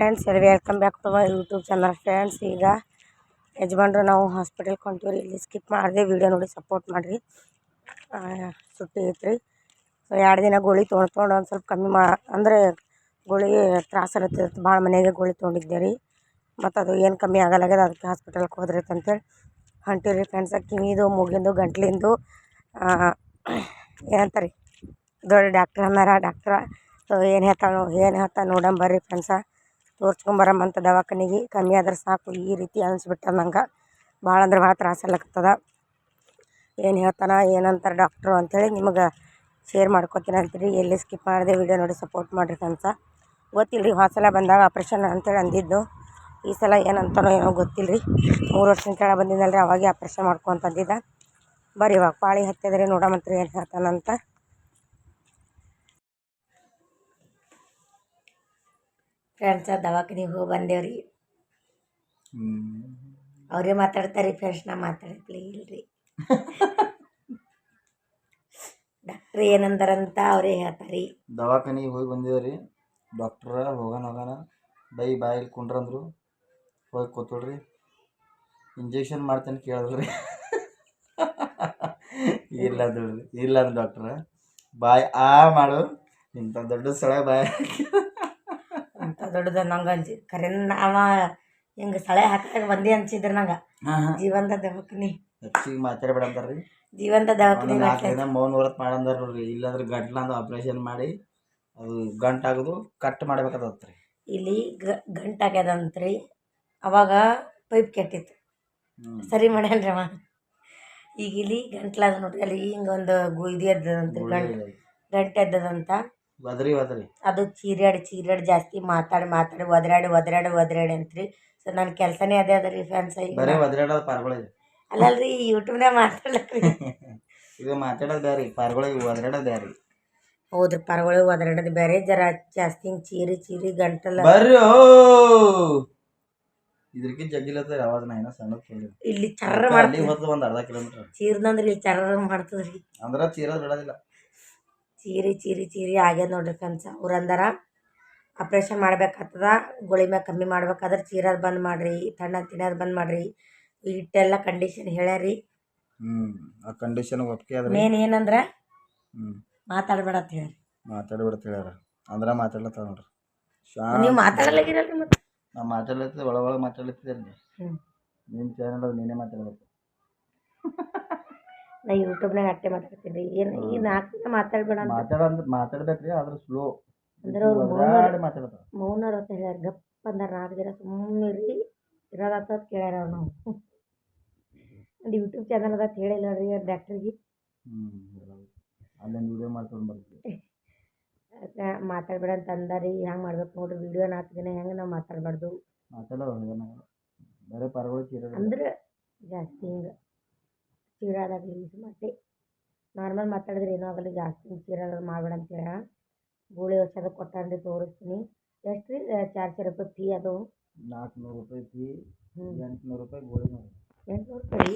Friends welcome back to my YouTube channel friends. ಈಗ ಯಜಮಾನ್ರು ನಾವು ಹಾಸ್ಪಿಟಲ್ಗೆ ಹೊಂಟೀವಿ ಇಲ್ಲಿ ಸ್ಕಿಪ್ ಮಾಡಿದೆ ವೀಡಿಯೋ ನೋಡಿ ಸಪೋರ್ಟ್ ಮಾಡಿರಿ. ಸುಟ್ಟಿ ಐತ್ರಿ. ಸೊ ಎರಡು ದಿನ ಗೋಳಿ ತೊಗೊಂಡು ತೊಗೊಂಡು ಒಂದು ಸ್ವಲ್ಪ ಕಮ್ಮಿ ಮಾ, ಅಂದರೆ ಗೋಳಿ ತ್ರಾಸ ಇರುತ್ತೆ. ಭಾಳ ಮನೆಗೆ ಗೋಳಿ ತೊಗೊಂಡಿದ್ದೆ ರೀ. ಮತ್ತು ಅದು ಏನು ಕಮ್ಮಿ ಆಗಲ್ಲಾಗ್ಯದ ಅದಕ್ಕೆ ಹಾಸ್ಪಿಟಲ್ಗೆ ಹೋದ್ರಿ ಅಂತೇಳಿ ಹೊಂಟೀವಿ ಫ್ರೆಂಡ್ಸ್. ಕಿವಿದು ಮೂಗಿಂದು, ಗಂಟ್ಲಿಂದು ಏನಂತಾರೆ, ದೊಡ್ಡ ಡಾಕ್ಟ್ರ್ ಅನ್ನಾರ. ಡಾಕ್ಟ್ರ ಏನು ಹೇಳ್ತಾಳೆ ಏನು ಹೇಳ್ತಾ ನೋಡಂಬರ್ರಿ ಫ್ರೆಂಡ್ಸ. ತೋರ್ಸ್ಕೊಂಬರಮ್ಮಂತ ದವಾಖಾನಿಗೆ. ಕಮ್ಮಿ ಆದ್ರೆ ಸಾಕು. ಈ ರೀತಿ ಅನಿಸ್ಬಿಟ್ಟದ ನಂಗೆ. ಭಾಳ ಅಂದ್ರೆ ಭಾಳ ತ್ರಾಸ ಆಗ್ಲತ್ತದ ಏನು ಹೇಳ್ತಾನೆ, ಏನಂತಾರೆ ಡಾಕ್ಟ್ರು ಅಂಥೇಳಿ ನಿಮಗೆ ಶೇರ್ ಮಾಡ್ಕೊತೀನಿ ಅಂತೀರಿ. ಎಲ್ಲಿ ಸ್ಕಿಪ್ ಮಾಡಿದೆ ವಿಡಿಯೋ ನೋಡಿ ಸಪೋರ್ಟ್ ಮಾಡಿರಿ ಕನ್ಸ ಗೊತ್ತಿಲ್ಲ ರೀ ಹೋದ ಸಲ ಬಂದಾಗ ಆಪ್ರೇಷನ್ ಅಂತೇಳಿ ಅಂದಿದ್ದು. ಈ ಸಲ ಏನಂತಾನೋ ಏನೋ ಗೊತ್ತಿಲ್ಲ ರೀ ಮೂರು ವರ್ಷದ ಕೆಳಗೆ ಬಂದಿದ್ದಲ್ಲ ರೀ ಅವಾಗೆ ಆಪ್ರೇಷನ್ ಮಾಡ್ಕೊ ಅಂತಂದಿದ್ದ ಬರ್ರಿ ಇವಾಗ ಪಾಳಿ ಹತ್ತಿದ್ರೆ ನೋಡಮಂತ್ರಿ ಏನು ಹೇಳ್ತಾನಂತ. ಫ್ರೆಂಡ್ಸ ದವಾಖಾನಿಗೆ ಹೋಗಿ ಬಂದೇವ್ರಿ. ಅವರೇ ಮಾತಾಡ್ತಾರೆ ಫ್ರೆಂಡ್ಸ್ ನಾ ಮಾತಾಡತ್ಲಿ ಇಲ್ರಿ. ಡಾಕ್ಟ್ರ್ ಏನಂದಾರಂತ ಅವರೇ ಹೇಳ್ತಾರೆ. ದವಾಖಾನಿಗೆ ಹೋಗಿ ಬಂದೇವ್ರಿ. ಡಾಕ್ಟ್ರ ಹೋಗೋಣ ಹೋಗೋಣ ಬೈ ಬಾಯಲ್ಲಿ ಕುಂಡ್ರಂದ್ರು ಹೋಗಿ ಕೂತ್ಕೊಳ್ರಿ. ಇಂಜೆಕ್ಷನ್ ಮಾಡ್ತೇನೆ ಕೇಳಿದ್ರಿ. ಇಲ್ಲ ಇಲ್ಲ ಅಂದ್ರೆ ಡಾಕ್ಟ್ರ. ಬಾಯ್ ಆ ಮಾಡು ಇಂಥ ದೊಡ್ಡ ಸ್ಥಳ ಬಾಯ್ ದೊಡ್ಡದ ನಂಗೆ ಅಂಜಿ. ಕರೆನ್ ಅವ ಹಿಂಗೆ ಸಳೆ ಹಾಕಾಗ ಬಂದಿ ಅನ್ಸಿದ್ರು ನಂಗೆ. ಜೀವನದ ದವಾಖಾನಿ ಹೆಚ್ಚಿಗೆ ಮಾತಾಡಬೇಡ ಅಂತಾರ್ರಿ ಜೀವಂತ ದವಾಖಾನಿ ನಾಲ್ಕು ದಿನ ಮೌನ ವ್ರತ ಮಾಡಂದಾರ ನೋಡ್ರಿ. ಇಲ್ಲಾಂದ್ರೆ ಗಂಟ್ಲಂದು ಆಪ್ರೇಷನ್ ಮಾಡಿ ಅದು ಗಂಟಾಗೋದು ಕಟ್ ಮಾಡ್ಬೇಕಾದತ್ರಿ. ಇಲ್ಲಿ ಗಂಟು ಗಂಟಾಗ್ಯದಂತ್ರಿ ಅವಾಗ ಪೈಪ್ ಕೆಟ್ಟಿತ್ತು. ಸರಿ ಮಾಡ್ಯಾನ್ರಿ ಅವ. ಈಗ ಇಲ್ಲಿ ಗಂಟ್ಲಾದ ನೋಡ್ರಿ. ಅಲ್ಲಿ ಹಿಂಗೆ ಒಂದು ಗು ಇದು ಎದ್ದದಂತ್ರಿ ಗಂಟು. ಗಂಟೆ ಎದ್ದದಂತ. ಒದರಿ ಒದರಿ ಅದು ಚೀರಾಡಿ ಚೀರಾಡಿ ಜಾಸ್ತಿ ಮಾತಾಡಿ ಮಾತಾಡಿ ಒದರಾಡಿ ಒದರಾಡಿ ಒದರಾಡಿ ಅಂತ್ರಿ. ಸೊ ನನ್ನ ಕೆಲಸನೇ ಅದೇ ಅದ ರೀ ಫ್ಯಾನ್ಸ್ ಬರೀ ಒದರಾಡೋದು ಪಾರ್ಗಳಿದೆ. ಅಲ್ಲಲ್ರಿ ಯೂಟ್ಯೂಬ್ನಾಗ ಮಾತಾಡ್ಲಕ್ರಿ. ಇದು ಮಾತಾಡೋದು ಬ್ಯಾರಿ ಪಾರ್ಗಳಿಗೆ ಒದರಾಡೋದು ಬ್ಯಾರಿ. ಹೌದ್ರಿ ಪರಗಳು ಒದರಾಡೋದು ಬೇರೆ ಜರ ಜಾಸ್ತಿ ಹಿಂಗೆ ಚೀರಿ ಚೀರಿ ಗಂಟಲ. ಬರ್ರಿ ಇದ್ರಕ್ಕೆ ಜಗ್ಗಿಲತ್ತ ಅವಾಜ್ ನಾ ಏನೋ ಸಣ್ಣ ಕೇಳಿ ಇಲ್ಲಿ ಚರ್ರ ಅಲ್ಲಿ ಮಾಡ್ತದೆ ಹೋಗ್ತದ ಒಂದು ಅರ್ಧ ಕಿಲೋಮೀಟರ್. ಚೀರ್ದಂದ್ರೆ ಇಲ್ಲಿ ಚರ್ರ ಮಾಡ್ತದ್ರಿ. ಅಂದ್ರೆ ಚೀರೋದ್ ಬಿಡೋದಿಲ್ಲ ಚೀರಿ ಚೀರಿ ಚೀರಿ ಆಗ್ಯದ ನೋಡ್ರಿ ಫ್ರೆಂಡ್ಸ್ ಅವ್ರು ಅಂದಾರ ಆಪ್ರೇಷನ್ ಮಾಡ್ಬೇಕಾಗ್ತದ. ಗುಳಿ ಮ್ಯಾಗ ಕಮ್ಮಿ ಮಾಡ್ಬೇಕಾದ್ರೆ ಚೀರೋದು ಬಂದ್ ಮಾಡ್ರಿ ತಣ್ಣ ತಿನ್ನೋದು ಬಂದ್ ಮಾಡ್ರಿ. ಇಟ್ಟೆಲ್ಲ ಕಂಡೀಷನ್ ಹೇಳ್ಯಾರಿ. ಆ ಕಂಡೀಷನ್ ಒಪ್ಪಿಗೆ ಅದ್ರಿ. ಮೇನ್ ಏನಂದ್ರೆ? ಮಾತಾಡಬೇಡ ಅಂತ ಹೇಳಿ ಮಾತಾಡ್ಬಿಡ್ತ ಹೇಳ್ಯಾರ. ಅಂದ್ರೆ ಮಾತಾಡ್ಲತ್ತ ನೋಡ್ರಿ. ನೀವು ಮಾತಾಡಲಾಗಿರಲ್ರಿ ಮತ್ತೆ? ನಾವು ಮಾತಾಡ್ಲತ್ತಿದ್ದೆ ಒಳ ಒಳಗೆ ಮಾತಾಡ್ಲತ್ತಿದ್ದೆ ಹ್ಞೂ ನಿನ್ನ ಚಾನಲ್ ನೀನೇ ಮಾತಾಡ್ಬೇಕು. ನಾ ಯೂಟ್ಯೂಬ್ನಾಗ ಅಟ್ಟೆ ಮಾತಾಡ್ತೀನಿ ಏನು ಈ ನಾಲ್ಕು ದಿನ ಮಾತಾಡ್ಬೇಡ ಅಂತ. ಮಾತಾಡ ಅಂದ್ರೆ ಮಾತಾಡ್ಬೇಕ್ರಿ ಆದ್ರೆ ಸ್ಲೋ ಅಂದ್ರೆ ಅವ್ರು ಮೌನ ಮಾತಾಡ್ತಾರೆ ಮೌನರ್ ಅಂತ ಹೇಳ್ಯಾರ ಗಪ್ಪ ಅಂದಾರ ನಾಲ್ಕು ದಿನ ಸುಮ್ಮನೆ ರೀ ಇರೋದಾತ ಕೇಳ್ಯಾರ ಅವ್ರು ನಾವು. ಒಂದು ಯೂಟ್ಯೂಬ್ ಚಾನಲ್ ಅದ ಹೇಳಿಲ್ಲ ರೀ ಡಾಕ್ಟ್ರಿಗೆ ಅಲ್ಲೇ ಅಲ್ಲೊಂದು ವಿಡಿಯೋ ಮಾಡ್ಕೊಂಡು ಬರ್ತೀವಿ ಮಾತಾಡ್ಬೇಡ ಅಂತ ಅಂದಾರಿ ಹೆಂಗೆ ಮಾಡ್ಬೇಕು ನೋಡ್ರಿ ವಿಡಿಯೋ ನಾಲ್ಕು ದಿನ ಹೆಂಗೆ ನಾವು ಮಾತಾಡಬಾರ್ದು. ಮಾತಾಡೋ ಬೇರೆ ಪರಗಳು ಅಂದ್ರೆ ಜಾಸ್ತಿ ಹಿಂಗೆ. ಚೀರಾದಾಗಲಿ ಮತ್ತೆ? ನಾರ್ಮಲ್ ಮಾತಾಡಿದ್ರೆ ಏನೂ ಆಗಲ್ಲ ಜಾಸ್ತಿ ಹಿಂಗೆ ಮಾಡಬೇಡ ಅಂತ ಹೇಳ. ಗೋಳಿ ಔಷಧ ಕೊಟ್ಟಾನ್ರಿ ತೋರಿಸ್ತೀನಿ. ಎಷ್ಟು ರೀ ಚಾರ್ಜ್ ರೂಪಾಯಿ ಫೀ ಅದು? ನಾಲ್ಕುನೂರು ರೂಪಾಯಿ ಫೀ ಎಂಟುನೂರು ರೂಪಾಯಿ ಗೋಳಿ ಎಂಟ್ನೂರು ರೂಪಾಯಿ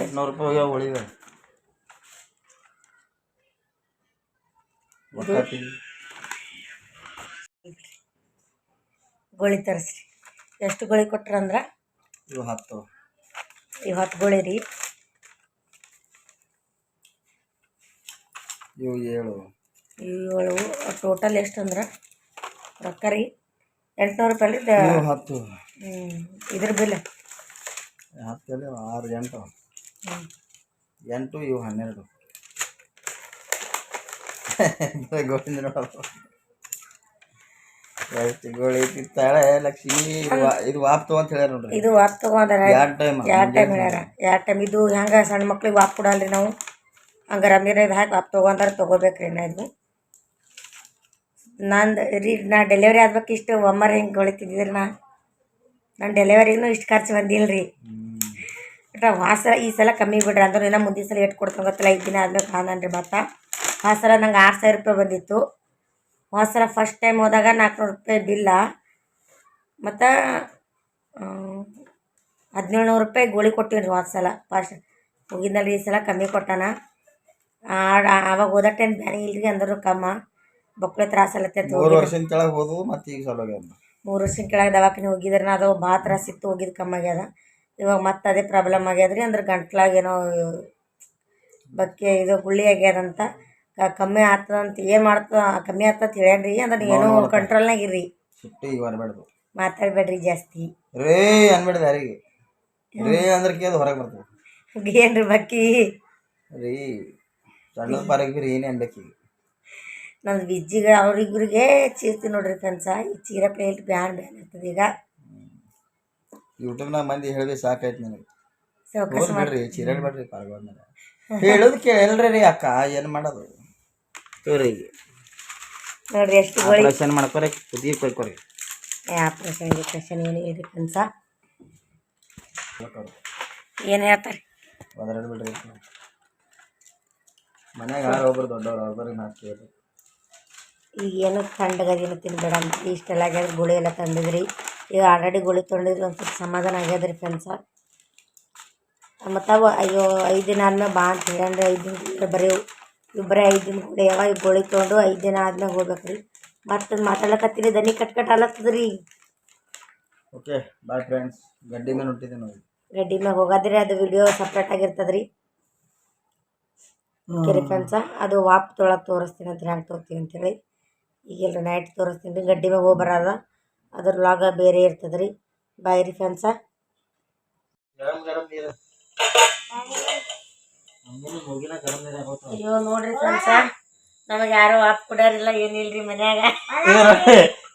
ಎಂಟುನೂರು ರೂಪಾಯಿ ಹೋಗ್ಯಾವ ಗೋಳಿ ತರಿಸ್ರಿ. ಎಷ್ಟು ಗೋಳಿ ಕೊಟ್ರಂದ್ರೆ? ಇವು ಹತ್ತು. ಇವು ಹತ್ತು ಗೋಳಿ ರೀ ಇವು ಏಳು. ಏಳು ಟೋಟಲ್ ಎಷ್ಟು ಅಂದ್ರೆ? ರೊಕ್ಕ ರೀ. ಎಂಟ್ನೂರು ರೂಪಾಯಿ ಹತ್ತು. ಇದ್ರ ಬೆಲೆ? ಹತ್ತು ಆರು ಎಂಟು. ಎಂಟು ಇವು ಹನ್ನೆರಡು. ಗೋವಿಂದ ಲಕ್ಷ್ಮಿ ಇದು ವಾ- ಇದು ವಾಪ್ತು ಅಂತ ಹೇಳ್ಯಾರ ನೋಡ್ರಿ. ಇದು ವಾಪ್ ಎರಡು ಟೈಮ್ ಎರಡು ಟೈಮ್ ಹೇಳ್ಯಾರ. ಎರಡು ಟೈಮ್ ಇದು ಹೆಂಗೆ ಸಣ್ಣ ಮಕ್ಳಿಗೆ ವಾಪ್ ಕೊಡಲ್ರಿ ನಾವು? ಹಂಗೆ ರಮೀರ ಇದು ಹಾಕಿ ವಾಪ್ ತೊಗೊಂಡಾರ ತೊಗೋಬೇಕ್ರಿ ನಾ ಇದು. ನಂದು ರೀ ನಾ ಡೆಲಿವರಿ ಆಗ್ಬೇಕು ಇಷ್ಟು ಒಮ್ಮರ್ ಹಿಂಗೆ ಗೊಳಿತಿದ್ದಿದ್ರಿ ನಾ? ನನ್ನ ಡೆಲಿವರಿಗೂ ಇಷ್ಟು ಖರ್ಚು ಬಂದಿಲ್ಲ ರೀ ವಾಸ ಈ ಸಲ ಕಮ್ಮಿ ಬಿಡ್ರಿ ಅಂದ್ರೆ ಇನ್ನೂ ಮುಂದಿನ ಸಲ ಎಷ್ಟು ಕೊಡ್ತಾರೆ ಗೊತ್ತಿಲ್ಲ ಐದು ದಿನ ಆದ್ಮೇಲೆ ಕಾಣನ್ರಿ ಭತ್ತ. ಆ ಸಲ ನಂಗೆ ಆರು ಸಾವಿರ ರೂಪಾಯಿ ಬಂದಿತ್ತು. ಹೋದ ಸಲ ಫಸ್ಟ್ ಟೈಮ್ ಹೋದಾಗ ನಾಲ್ಕುನೂರು ರೂಪಾಯಿ ಬಿಲ್ಲ ಮತ್ತು ಹದಿನೇಳು ನೂರು ರೂಪಾಯಿ ಗೋಳಿ ಕೊಟ್ಟಿನಿ ರೀ ಹೋದ ಸಲ. ಫಸ್ಟ್ ಹೋಗಿದ್ದಲ್ಲಿ ಈ ಸಲ ಕಮ್ಮಿ ಕೊಟ್ಟಾನ. ಆವಾಗ ಹೋದ ಟೈಮ್ ಬ್ಯಾನಿ ಇಲ್ರಿ ಅಂದರು ಕಮ್ಮ. ಬೊಕ್ಕಳೆ ತ್ರಾಸಲ್ಲತ್ತೆ ಮೂರು ವರ್ಷದ ಕೆಳಗೆ ಹೋದ್ವು ಮತ್ತೆ ಈಗ ಸಲ ಮೂರು ವರ್ಷದ ಕೆಳಗೆ ದವಾಖಾನೆ ಹೋಗಿದ್ರೆ ಅದು ಭಾಳ ತ್ರಾಸ ಇತ್ತು ಹೋಗಿದ್ದು ಕಮ್ಮಿ ಆಗ್ಯದ. ಇವಾಗ ಮತ್ತೆ ಅದೇ ಪ್ರಾಬ್ಲಮ್ ಆಗ್ಯದ್ರಿ ಅಂದ್ರೆ ಗಂಟ್ಲಾಗೇನೋ ಬಕ್ಕೆ ಇದು ಗುಳ್ಳಿ ಆಗ್ಯದಂತ. ಕಮ್ಮಿ ಆಗ್ತದಂತ ಏನು ಮಾಡ್ತದ? ಕಮ್ಮಿ ಆಗ್ತದ ಹೇಳ್ಯಾನ್ರಿ. ಅಂದ್ರೆ ಏನೋ ಕಂಟ್ರೋಲ್ನಾಗ ಇರ್ರಿ. ಸಿಟ್ಟಿಗೆ ಬರಬೇಡ್ದು ಮಾತಾಡ್ಬೇಡ್ರಿ ಜಾಸ್ತಿ. ರೇ ಅನ್ಬೇಡ್ದು ಯಾರಿಗೆ? ರೇ ಅಂದ್ರೆ ಕೇಳಿದ್ ಹೊರಗೆ ಬರ್ತದೆ. ಏನ್ರಿ ಬಕ್ಕಿ? ರೀ ಸಣ್ಣ ಪಾರಕ್ಕೆ ಬಿ ರೀ ಏನೇ ಅನ್ಬೇಕು ನಂದು ಬಿಜ್ಜಿಗೆ ಅವ್ರಿಬ್ರಿಗೆ ಚೀರ್ತಿ ನೋಡ್ರಿ ಕನ್ಸ ಈ ಚೀರ ಪ್ಲೇಟ್ ಬ್ಯಾನ್ ಬ್ಯಾನ್ ಇರ್ತದೆ ಈಗ. ಯೂಟ್ಯೂಬ್ನಾಗ ಮಂದಿ ಹೇಳಿದ್ರೆ ಸಾಕಾಯ್ತು ನನಗೆ. ಸೌಕಸ್ ಮಾಡ್ರಿ ಬಿಡ್ರಿ ಚಿರಾಡ್ ಬಿಡ್ರಿ ಪಾರ್ಗಳ ಹೇಳೋದು ಕೇಳಲ್ರಿ ಅಕ್ಕ ಏನು ಮಾಡೋದು? ನೋಡ್ರಿ ಎಷ್ಟು ಗೋಳಿ ಆಪರೇಷನ್ ಮಾಡ್ಕೊರಿ ಕುದಿ ಕೊಯ್ಕೊರಿ ಆಪ್ರೇಷನ್ ಡಿಪ್ರೆಷನ್ ಏನು ಏನು ಹೇಳ್ತಾರೆ? ಒದರಾಡ್ ಬಿಡ್ರಿ. ಮನ್ಯಾಗ ಯಾರು ಒಬ್ರು ದೊಡ್ಡವ್ರು ಅವ್ರಿಗೆ ಮಾತು ಕೇಳಿ ಈಗ ಏನು ಥಂಡಗದೇನು ತಿನ್ಬೇಡ ಅಂತ. ಇಷ್ಟೆಲ್ಲ ಆಗ್ಯದ ಗುಳಿ ಎಲ್ಲ ತಂದಿದ್ರಿ. ಈಗ ಆಲ್ರೆಡಿ ಗುಳಿ ತೊಗೊಂಡಿದ್ರಿ ಒಂದು ಸ್ವಲ್ಪ ಸಮಾಧಾನ ಆಗ್ಯದ್ರಿ ಫ್ರೆಂಡ್ಸ ಮತ್ತು ಅವು ಅಯ್ಯೋ ಐದು ದಿನ ಆದ್ಮೇಲೆ ಬಾ ಅಂತ ಹೇಳಿ ಐದು ದಿನ ಬರೀ ಇಬ್ಬರೇ ಐದು ದಿನ ಯಾವಾಗ ಯಾವ ಗೋಳಿ ತೊಗೊಂಡು ಐದು ದಿನ ಆದ್ಮೇಲೆ ಹೋಗ್ಬೇಕ್ರಿ. ಮತ್ತೆ ಮಾತಾಡಕತ್ತೀನಿ ದನಿ ಕಟ್ ಕಟ್ ಅಲತ್ತದ್ರಿ ಓಕೆ ಬಾಯ್ ಫ್ರೆಂಡ್ಸ್ ಗಡ್ಡಿ ಮೇಲೆ ನೋಡಿ. ಗಡ್ಡಿ ಮ್ಯಾಗ ಹೋಗೋದ್ರಿ ಅದು ವಿಡಿಯೋ ಸಪ್ರೇಟ್ ಆಗಿರ್ತದ್ರಿ. ಕೆರೆ ಫ್ರೆಂಡ್ಸ ಅದು ವಾಪ್ ತೊಳಗೆ ತೋರಿಸ್ತೀನಿ ಅಂತ ಹ್ಯಾಂಗೆ ತೋರ್ತೀನಿ ಅಂತೇಳಿ ಈಗೆಲ್ಲ ನೈಟ್ ತೋರಿಸ್ತೀನಿ ರೀ ಗಡ್ಡಿ ಮ್ಯಾಗ ಹೋಗಿ ಬರೋದ ಅದ್ರ ಲಾಗ ಬೇರೆ ಇರ್ತದ್ರಿ. ರೀ ಬಾಯ್ ರೀ ಫ್ರೆಂಡ್ಸ ಗರಂ ಗರಂ ನೀರು ನಮ್ಮಲ್ಲಿ ಮೂಗಿನ ಗರಂ ನೀರು ಆಗೋತಾವ ಅಯ್ಯೋ ನೋಡ್ರಿ ಫ್ರೆಂಡ್ಸ ನಮಗೆ ಯಾರು ವಾಪ್ ಕೊಡೋರಿಲ್ಲ ಏನಿಲ್ರಿ ಮನ್ಯಾಗ?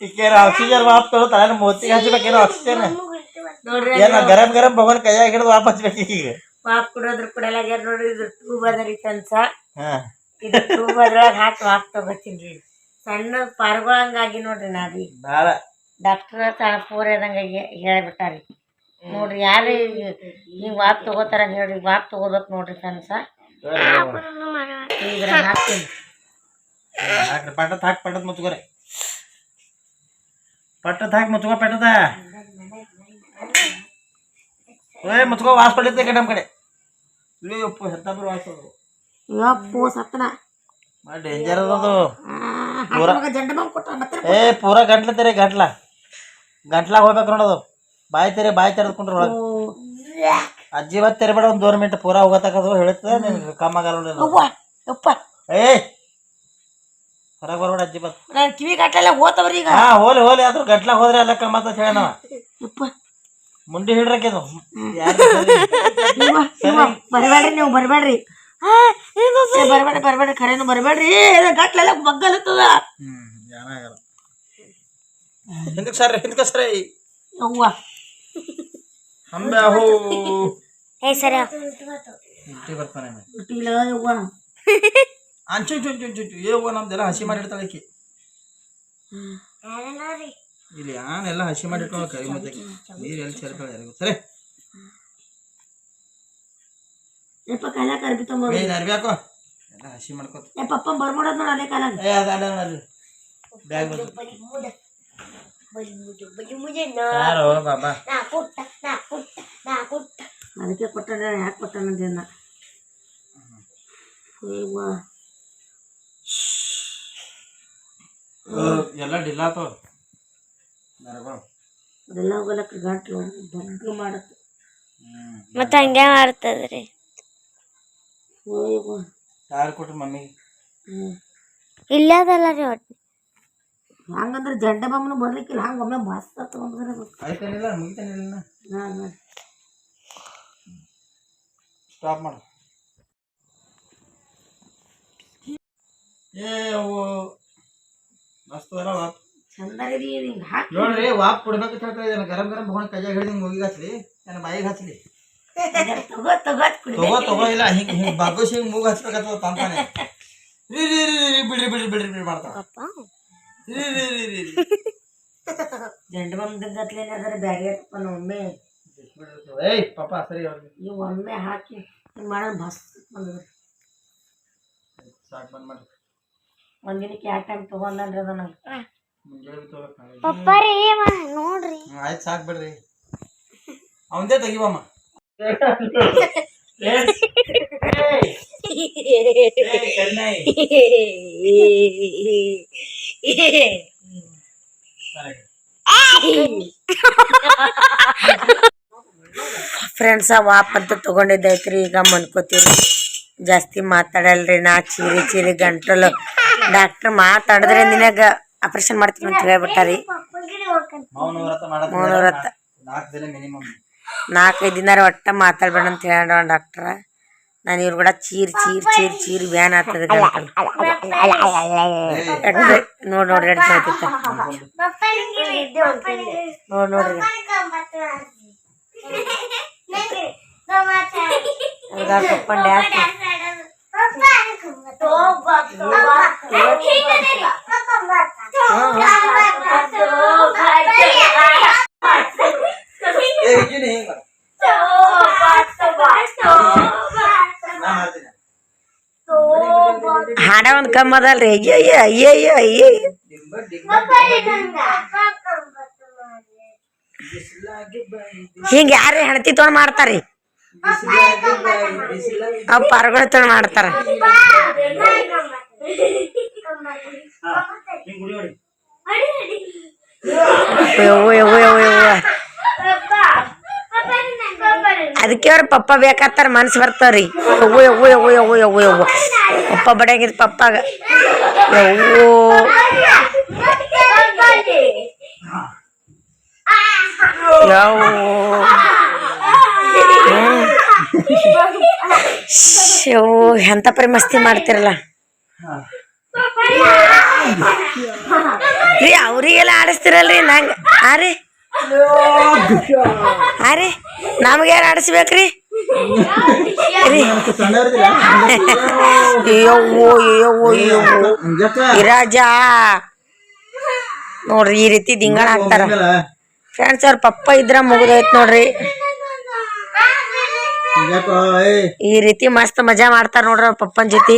ಈಕೇನ ಆಕ್ಸಿಜನ್ ವಾಪ್ ತಗೋತಾರ ಮೋತಿ ಹಚ್ಬೇಕೇನು ಆಕ್ಸಿಜನ್ ನೋಡ್ರಿ ಏನ ಗರಂ ಗರಂ ಭಗವನ್ ಕೈಯಾಗ ಹಿಡಿದು ವಾಪ್ ಹಚ್ಬೇಕು ಈಗ. ವಾಪ್ ಕೊಡೋದ್ರ ಕೊಡಲ್ಲ ನೋಡ್ರಿ ಇದು ಟ್ಯೂಬ್ ಅದರಿ ಫ್ರೆಂಡ್ಸ ಇದು ಟ್ಯೂಬ್ ಅದ್ರೊಳಗೆ ಹಾಕಿ ವಾಪ್ ತಗೋತೀನಿ ಸಣ್ಣ ಪಾರ್ಗೊಳಂಗಾಗಿ ನೋಡ್ರಿ ನಾವಿ ಭಾಳ ಡಾಕ್ಟರ್ ತಳ ಪೂರ ಹೇಳ್ಬಿಟ್ಟಾರಿ. ಹೇಳಿಬಿಟ್ಟಾರಿ ನೋಡ್ರಿ ಯಾರು ಈಗ ವಾಪ್ ತಗೋತಾರ ಹೇಳ್ರಿ ವಾಪ್ ತಗೋಬೇಕು ನೋಡ್ರಿ ಫ್ರೆಂಡ್ಸ ಪಟ್ಟದ ಹಾಕಿ ಹಾಕಿ ಪಟ್ಟದ ಮುಚ್ಕೋ ವಾಸ ಪಡಿತೆ ಕಡೆ ನಮ್ಮ ಕಡೆ ಇಲ್ಲಿ ಅದು ಡೇಂಜರ್ ಏ ಪೂರ ಗಂಟ್ಲ ತೆರೆ ಗಂಟ್ಲ ಗಂಟ್ಲಾಗ ಹೋಗ್ಬೇಕು ನೋಡೋದು ಬಾಯಿ ತೆರೆ ಬಾಯಿ ತೆರೆದ್ಕೊಂಡ್ರೆ ಒಳಗೆ ಅಜ್ಜಿ ಮತ್ತೆ ತೆರಬೇಡ ಒಂದು ದೂರ ಮಿನಿಟ್ ಪೂರ ಹೋಗತಕ್ಕದು ಹೇಳ್ತದೆ ನಿನ್ಗೆ ಕಮ್ಮ ಆಗಲ್ಲ ಅವ್ವ ಯಪ್ಪ ಏ ಹೊರಗೆ ಬರ್ಬೇಡ ಅಜ್ಜಿ ಬತ್ ನಾನು ಕಿವಿ ಗಟ್ಟಲೆ ಹೋತವ್ರಿ ಈಗ. ಹಾ ಹೋಲಿ ಹೋಲಿ ಆದ್ರೂ ಗಟ್ಲ ಹೋದ್ರೆ ಎಲ್ಲ ಕಮ್ಮ ಅಂತ ಹೇಳ ನಾವ ಯಪ್ಪ ಮುಂಡಿ ಹಿಡ್ರಕ್ಕಿದು ಬರಬೇಡ್ರಿ ನೀವು ಬರಬೇಡ್ರಿ. ಬರಬೇಡ ಬರಬೇಡ ಖರೇನು ಬರಬೇಡ್ರಿ. ಗಟ್ಲೆಲ್ಲ ಬಗ್ಗಲತ್ತದ ಹಿಂದಕ್ಕೆ ಸರ್ ಹಿಂದಕ್ಕೆ ಸರ್ ಅವ್ವ ಅಂಬೆ ಅಹೋ ಏ ಸರ. ಮುಟ್ಟಿ ಬರ್ತಾನೆ. ಇಲ್ಲ ಅವ್ವ ಅಂಚು ಚು ಚು ಚು ಚು ಏವ ನಮ್ದೆಲ್ಲ ಹಸಿ ಮಾಡಿರ್ತಾಳೆ ಆಕಿ. ಇಲ್ಲಿ ಆನೆಲ್ಲ ಹಸಿ ಮಾಡಿಟ್ಕೊಂಡು ಕರಿ ಮತ್ತೆ ನೀರು ಎಲ್ಲಿ ಸೇರ್ತಾಳೆ ಯಾರಿಗೂ. ಸರಿ. ಯಪ್ಪ ಕಾಲ ಕರ್ಬಿ ತುಂಬ ಏ ಆಕೋ ಎಲ್ಲ ಹಸಿ ಮಾಡ್ಕೋತ. ಏ ಪಪ್ಪ ನೋಡಿ ಏ ಅದ ಅದ ಅಲ್ಲಿ ಬ್ಯಾಗ್ ಯಾರೋ ಬಾಬಾ ಅದಕ್ಕೆ ಕೊಟ್ಟಾನ ಯಾಕೆ ಕೊಟ್ಟಾನಂದೇನ ಅವ್ವ ಎಲ್ಲ ಡಿಲ್ಲ ಎಲ್ಲ ಹೋಗಲಕ್ಕ ಗಂಟ್ಲು ಬಗ್ಗ ಮಾಡತ್ತೆ ಮತ್ತೆ ಹಂಗೆ ಮಾಡ್ತದ್ರಿ ಯಾರು ಕೊಟ್ರು ಮಮ್ಮಿಗೆ ಹ್ಞೂ ಇಲ್ಲದಲ್ಲ ರೀ ಒಟ್ಟು ಹಂಗಂದ್ರೆ ಜಂಡ ಬಮ್ಮನ ಬರ್ಲಿಕ್ಕಿಲ್ಲ. ಹಂಗೆ ಒಮ್ಮೆ ಬಸ್ ತಗೊಂಡ್ರೆ ಆಯ್ತಾನಿಲ್ಲ ಮುಗಿತಾನಿಲ್ಲ. ನಾನು ಸ್ಟಾಪ್ ಮಾಡು. ಏ ಅವು ಮಸ್ತ್ ಅದ ವಾಪ್. ಚಂದ ರೀ ಹಿಂಗೆ ಹಾಕಿ ನೋಡ್ರಿ ವಾಪ್ ಕೊಡ್ಬೇಕಂತ ಹೇಳ್ತಾ ಇದ್ದಾನೆ ಗರಂ ಗರಂ ಭಗವನ್ ಕೈಯಾಗ ಹಿಡಿದು ಮೂಗಿಗೆ ಹಚ್ಲಿ. ನನ್ನ ಬಾಯಿಗೆ ಹಚ್ಲಿ. ತಗೋ ತಗೋ ಕುಡಿ ತಗೋ ತಗೋ ಇಲ್ಲ ಹಿಂಗ್ ಹಿಂಗ್ ಬಾಗೋಸಿ ಹಿಂಗ್ ಮೂಗ್ ಹಚ್ಬೇಕಂತ ತಂತಾನೆ. ರೀ ರೀ ರೀ ರೀ ಬಿಡ್ರಿ ಬಿಡ್ರಿ ಬಿಡ್ರಿ ಬಿಡ್ರಿ ಮಾಡ್ತಾವ ರೀ ರೀ ರೀ ರೀ ರೀ ಜಂಡ ಬಮ್ಮದ ಗತ್ಲೇನೆ ಅದರ ಬ್ಯಾರೆ ತಪ್ಪ ಒಮ್ಮೆ ಬಿಡ್ರಿ. ಏಯ್ ಪಾಪ ಸರಿ ಅವ್ರಿಗೆ ಈ ಒಮ್ಮೆ ಹಾಕಿ ಹಿಂಗೆ ಮಾಡೋದು ಬಸ್ ಬಂದದ್ರಿ ಸಾಕು ಬಂದ್ ಮಾಡ್ರಿ ಒಂದಿನಕ್ಕೆ ಯಾವ ಟೈಮ್ ತೊಗೊಂಡನ್ರಿ ಅದು ನಂಗೆ ಮುಂಜಾನೆ ತಗೋಬೇಕು ನಾಳೆ. ಪಪ್ಪ ರೀ ನೋಡ್ರಿ ಹ್ಮ್, ಆಯ್ತು ಸಾಕು ಬಿಡ್ರಿ ಅವಂದೇ ತೆಗಿವಮ್ಮ ಫ್ರೆಂಡ್ಸ ವಾಪ್ ಅಂತ ತಗೊಂಡಿದ್ದೈತ್ರಿ ಈಗ ಮನ್ಕೋತೀವಿ ಜಾಸ್ತಿ ಮಾತಾಡಲ್ರಿ ನಾ, ಚೀರಿ ಚೀರಿ, ಗಂಟಲು. ಡಾಕ್ಟರ್ ಮಾತಾಡಿದ್ರೆ ನಿನಗ ಆಪರೇಷನ್ ಮಾಡ್ತೀನಿ ಅಂತ ಹೇಳ್ಬಿಟ್ಟಾರಿ. ಮೌನವ್ರತ ನಾಲ್ಕೈದು ದಿನ ಒಟ್ಟ ಮಾತಾಡ್ಬೇಡ ಅಂತ ಹೇಳೋಣ ಡಾಕ್ಟ್ರ. ನಾನು ಇವ್ರ ಕೂಡ ಚೀರ್ ಚೀರ್ ಚೀರ್ ಚೀರ್ ಬ್ಯಾನ್ ಆಗ್ತದೆ ಗಂಟಲು ಎಡ್ಡೆ ನೋಡ್ ನೋಡ್ರಿ ಎಡ್ ನೋಡ್ತಿತ್ತ ನೋಡ್ ನೋಡ್ರಿ ಹಂಗ ಕಪ್ಪನ್ ಡ್ಯಾನ್ಸ್ ಏ ವಿಜ್ಜಿನಿ ಹಿಂಗ್ ಮಾಡು. ನಾ ಮಾಡ್ತೀನಿ ಹಾಡ ಒಂದ್ ಕಮ್ಮಿ ಅದಲ್ರಿ ಅಯ್ಯೋ ಅಯ್ಯೋ ಅಯ್ಯೋ ಅಯ್ಯೋ ಅಯ್ಯೋ ಡಿಂಬ ಅಯ್ಯಯ್ಯ ಅಯ್ಯಯ್ಯ ಅಯ್ಯಯ್ಯ ಹಿಂಗ ಯಾರು ಹೆಣತಿ ತೊಗೊಂಡ್ ಮಾಡ್ತಾರ್ರಿ? ಅವ್ ಪರಗಳು ತೊಗೊಂಡ್ ಮಾಡ್ತಾರ. ಅಯ್ಯೋ ಯವ್ವ ಯವ್ವ ಯವ್ವ ಅದಕ್ಕೆ ಅವ್ರ ಪಪ್ಪ ಬೇಕಾತ್ತಾರ ಮನ್ಸು ಬರ್ತಾವ್ರಿ. ಯವ್ವ ಯವ್ವ ಯವ್ವ ಯವ್ವ ಯವ್ವ ಯವ್ವ. ಪಪ್ಪ ಬಡಿಯಾಗಿದ್ ಪಪ್ಪಾಗ. ಯವ್ವೋ. ಯವ್ವೋ. ಶಿವ ಎಂತ ಪರಿ ಮಸ್ತಿ ಮಾಡ್ತಿರಲ್ಲ. ರೀ, ಅವ್ರಿಗೆಲ್ಲ ಆಡಿಸ್ತಿರಲ್ರಿ ನಂಗೆ. ಆ ರೀ. ಆ ರೀ ನಮ್ಗೆ ಯಾರು ಆಡಿಸ್ಬೇಕ್ರಿ? ರೀ ಅಯ್ಯವೋ ಅಯ್ಯವ್ವೋ ಅಯ್ಯವ್ವೋ ಇರಾಜ ನೋಡ್ರಿ ಈ ರೀತಿ ದಿಂಗಳ ಹಾಕ್ತಾರ. ಫ್ರೆಂಡ್ಸ್ ಅವ್ರ ಪಪ್ಪ ಇದ್ರ ಮುಗಿದೋಯ್ತು ನೋಡ್ರಿ. ಈ ರೀತಿ ಮಸ್ತ್ ಮಜಾ ಮಾಡ್ತಾರ ನೋಡ್ರಿ ಅವ್ರ ಪಪ್ಪನ ಜೊತೆ.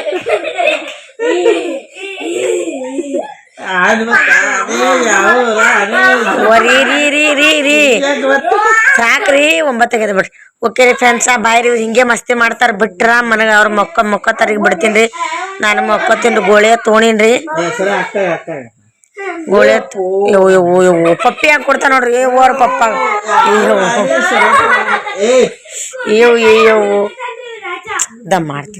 ರೀ ರೀ ರೀ ರೀ ರೀ ಸಾಕ್ರಿ ಒಂಬತ್ತಾಗೈತೆ ಬಿಡ್ರಿ. ಓಕೆ ರೀ ಫ್ರೆಂಡ್ಸ ಬಾಯ್ ರೀ ಹಿಂಗೆ ಮಸ್ತಿ ಮಾಡ್ತಾರ. ಬಿಟ್ರ ಮನಗ ಅವ್ರ ಮೊಕ್ಕ ಮೊಕ್ಕತ್ತರಿಗೆ ಬಿಡ್ತೀನಿ ನಾನು ಮೊಕ್ಕೋತೀನಿ ರೀ ಗೋಳಿ ಮೊಕ್ಕ ಹೆಸರ ಅಕ್ಕ ಅಕ್ಕ. ಗೋಳಿ ಪಪ್ಪಿ ಹಾಕಿ ಕೊಡ್ತಾ ನೋಡ್ರಿ? ಓರ್ ಪಪ್ಪ. ಅಯ್ಯೋ ಅಯ್ಯೋ ದಮ್ ಮಾಡ್ತೀನಿ.